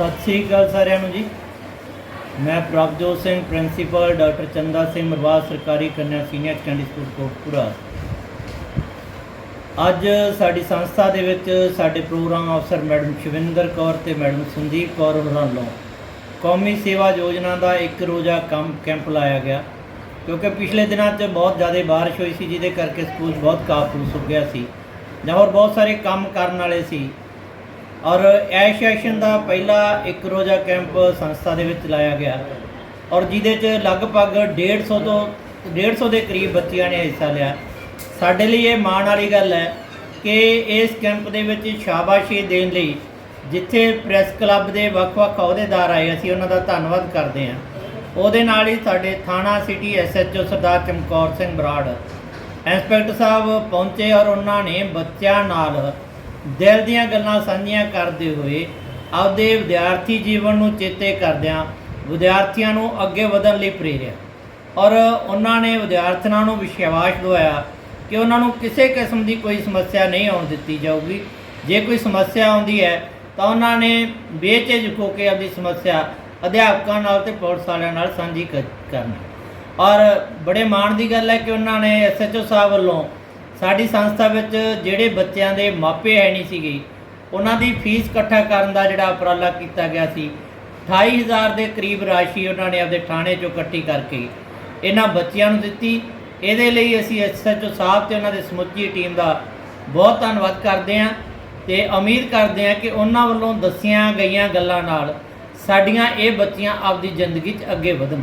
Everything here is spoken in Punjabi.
ਸਤਿ ਸ੍ਰੀ ਅਕਾਲ ਸਾਰਿਆਂ ਨੂੰ ਜੀ। ਮੈਂ ਪ੍ਰਭਜੋਤ ਸਿੰਘ ਪ੍ਰਿੰਸੀਪਲ ਡਾਕਟਰ ਚੰਦਾ ਸਿੰਘ ਮਰਵਾਦ ਸਰਕਾਰੀ ਕੰਨਿਆ ਸੀਨੀਅਰ ਸੈਕੰਡਰੀ ਸਕੂਲ ਕੋਟਪੁਰਾ ਅੱਜ ਸਾਡੀ ਸੰਸਥਾ ਦੇ ਵਿੱਚ ਸਾਡੇ ਪ੍ਰੋਗਰਾਮ ਅਫਸਰ ਮੈਡਮ ਸ਼ਿਵਿੰਦਰ ਕੌਰ ਤੇ ਮੈਡਮ ਸੰਦੀਪ ਕੌਰ ਹੋਰਾਂ ਵੱਲੋਂ ਕੌਮੀ ਸੇਵਾ ਯੋਜਨਾ ਦਾ ਇੱਕ ਰੋਜ਼ਾ ਕੰਮ ਕੈਂਪ ਲਾਇਆ ਗਿਆ, ਕਿਉਂਕਿ ਪਿਛਲੇ ਦਿਨਾਂ 'ਚ ਬਹੁਤ ਜ਼ਿਆਦਾ ਬਾਰਿਸ਼ ਹੋਈ ਸੀ, ਜਿਹਦੇ ਕਰਕੇ ਸਕੂਲ ਬਹੁਤ ਕਾਬੂ ਸੁੱਕ ਗਿਆ ਸੀ ਜਾਂ ਹੋਰ ਬਹੁਤ ਸਾਰੇ ਕੰਮ ਕਰਨ ਵਾਲੇ ਸੀ। ਔਰ ਐਸ਼ ਐਸੋਸੀਏਸ਼ਨ ਦਾ ਪਹਿਲਾ ਇੱਕ ਰੋਜ਼ਾ ਕੈਂਪ ਸੰਸਥਾ ਦੇ ਵਿੱਚ ਲਾਇਆ ਗਿਆ। ਔਰ ਜਿਹਦੇ 'ਚ ਲਗਭਗ 150 ਤੋਂ 150 ਦੇ ਕਰੀਬ ਬੱਚਿਆਂ ਨੇ ਹਿੱਸਾ ਲਿਆ। ਸਾਡੇ ਲਈ ਇਹ ਮਾਣ ਵਾਲੀ ਗੱਲ ਹੈ ਕਿ ਇਸ ਕੈਂਪ ਦੇ ਵਿੱਚ ਸ਼ਾਬਾਸ਼ੀ ਦੇਣ ਲਈ ਜਿੱਥੇ ਪ੍ਰੈਸ ਕਲੱਬ ਦੇ ਵੱਖ-ਵੱਖ ਅਹੁਦੇਦਾਰ ਆਏ, ਅਸੀਂ ਉਹਨਾਂ ਦਾ ਧੰਨਵਾਦ ਕਰਦੇ ਹਾਂ। ਉਹਦੇ ਨਾਲ ਹੀ ਸਾਡੇ ਥਾਣਾ city SHO Sardar Chamkaur Singh Brar, inspector ਸਾਹਿਬ ਪਹੁੰਚੇ ਔਰ ਉਹਨਾਂ ਨੇ ਬੱਚਿਆਂ ਨਾਲ ਦਿਲ ਦੀਆਂ ਗੱਲਾਂ ਸਾਂਝੀਆਂ ਕਰਦੇ ਹੋਏ ਆਪਦੇ ਵਿਦਿਆਰਥੀ ਜੀਵਨ ਨੂੰ ਚੇਤੇ ਕਰਦਿਆਂ ਵਿਦਿਆਰਥੀਆਂ ਨੂੰ ਅੱਗੇ ਵਧਣ ਲਈ ਪ੍ਰੇਰਿਆ। ਔਰ ਉਹਨਾਂ ਨੇ ਵਿਦਿਆਰਥੀਆਂ ਨੂੰ ਵਿਸ਼ਵਾਸ ਦਿਵਾਇਆ ਕਿ ਉਹਨਾਂ ਨੂੰ ਕਿਸੇ ਕਿਸਮ ਦੀ ਕੋਈ ਸਮੱਸਿਆ ਨਹੀਂ ਆਉਣ ਦਿੱਤੀ ਜਾਊਗੀ। ਜੇ ਕੋਈ ਸਮੱਸਿਆ ਆਉਂਦੀ ਹੈ, ਤਾਂ ਉਹਨਾਂ ਨੇ ਬੇਚੇਜ ਹੋ ਕੇ ਆਪਣੀ ਸਮੱਸਿਆ ਅਧਿਆਪਕਾਂ ਨਾਲ ਤੇ ਪੁਲਿਸ ਵਾਲਿਆਂ ਨਾਲ ਸਾਂਝੀ ਕਰਨੀ। ਔਰ ਬੜੇ ਮਾਣ ਦੀ ਗੱਲ ਹੈ ਕਿ ਉਹਨਾਂ ਨੇ ਐਸਐਚਓ ਸਾਹਿਬ ਵੱਲੋਂ ਸਾਡੀ ਸੰਸਥਾ ਵਿੱਚ ਜਿਹੜੇ ਬੱਚਿਆਂ ਦੇ ਮਾਪੇ ਹੈ ਨਹੀਂ ਸੀਗੇ, ਉਹਨਾਂ ਦੀ ਫੀਸ ਇਕੱਠਾ ਕਰਨ ਦਾ ਜਿਹੜਾ ਉਪਰਾਲਾ ਕੀਤਾ ਗਿਆ ਸੀ 28000 ਦੇ ਕਰੀਬ ਰਾਸ਼ੀ ਉਹਨਾਂ ਨੇ ਆਪਦੇ ਥਾਣੇ ਚੋਂ ਇਕੱਠੀ ਕਰਕੇ ਇਹਨਾਂ ਬੱਚਿਆਂ ਨੂੰ ਦਿੱਤੀ। ਇਹਦੇ ਲਈ ਅਸੀਂ ਐਸਐਚਓ ਸਾਹਿਬ ਤੇ ਉਹਨਾਂ ਦੇ ਸਮੁੱਚੀ ਟੀਮ ਦਾ ਬਹੁਤ ਧੰਨਵਾਦ ਕਰਦੇ ਹਾਂ ਤੇ ਉਮੀਦ ਕਰਦੇ ਹਾਂ ਕਿ ਉਹਨਾਂ ਵੱਲੋਂ ਦੱਸੀਆਂ ਗਈਆਂ ਗੱਲਾਂ ਨਾਲ ਸਾਡੀਆਂ ਇਹ ਬੱਚੀਆਂ ਆਪਦੀ ਜ਼ਿੰਦਗੀ 'ਚ ਅੱਗੇ ਵਧਣ।